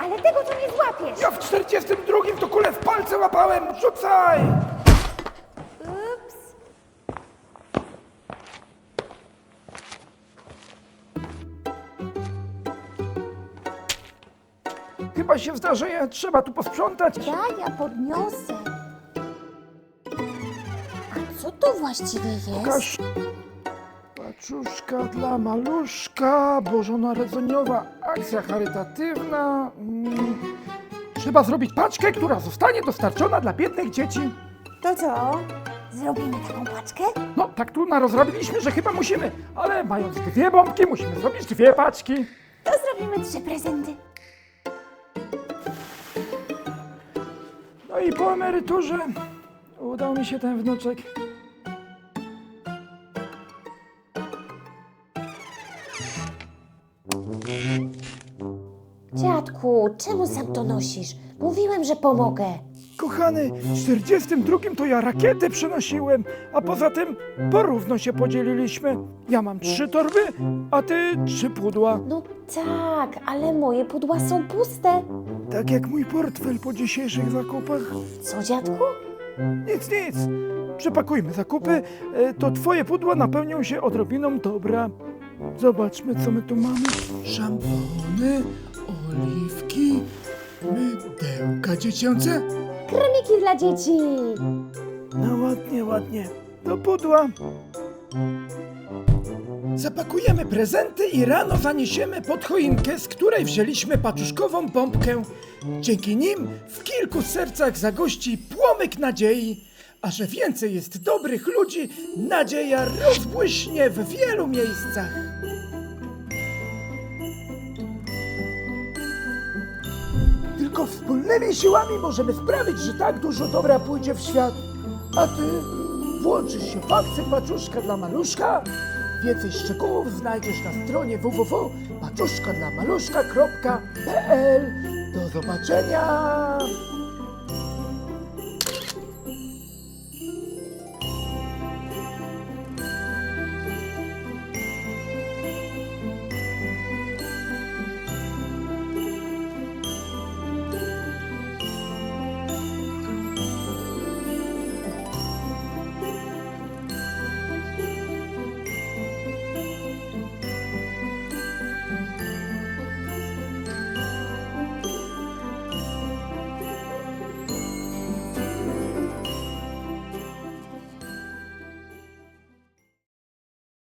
ale tego tu nie złapiesz. Ja w 42 to kulę w palce łapałem! Rzucaj! Ups. Chyba się zdarzeje, trzeba tu posprzątać. Ja, ja podniosę. A co to właściwie jest? Kasz... Paczuszka dla maluszka, bożonarodzeniowa akcja charytatywna. Mm. Trzeba zrobić paczkę, która zostanie dostarczona dla biednych dzieci. To co? Zrobimy taką paczkę? No, tak tu narozrobiliśmy, że chyba musimy, ale mając dwie bombki, musimy zrobić dwie paczki. To zrobimy trzy prezenty. No i po emeryturze udał mi się ten wnuczek. Dziadku, czemu sam to nosisz? Mówiłem, że pomogę. Kochany, w 42 to ja rakietę przynosiłem, a poza tym porówno się podzieliliśmy. Ja mam trzy torby, a ty trzy pudła. No tak, ale moje pudła są puste. Tak jak mój portfel po dzisiejszych zakupach. Co, dziadku? Nic, nic. Przepakujmy zakupy, e, to twoje pudła napełnią się odrobiną dobra. Zobaczmy, co my tu mamy. Szampony, oliwki, mydełka dziecięce. Kremiki dla dzieci. No ładnie, ładnie. Do pudła. Zapakujemy prezenty i rano zaniesiemy pod choinkę, z której wzięliśmy paczuszkową pompkę. Dzięki nim w kilku sercach zagości płomyk nadziei. A że więcej jest dobrych ludzi, nadzieja rozbłyśnie w wielu miejscach. Tylko wspólnymi siłami możemy sprawić, że tak dużo dobra pójdzie w świat. A ty włączysz się w akcję Paczuszka dla Maluszka? Więcej szczegółów znajdziesz na stronie www.paczuszkadlamaluszka.pl Do zobaczenia!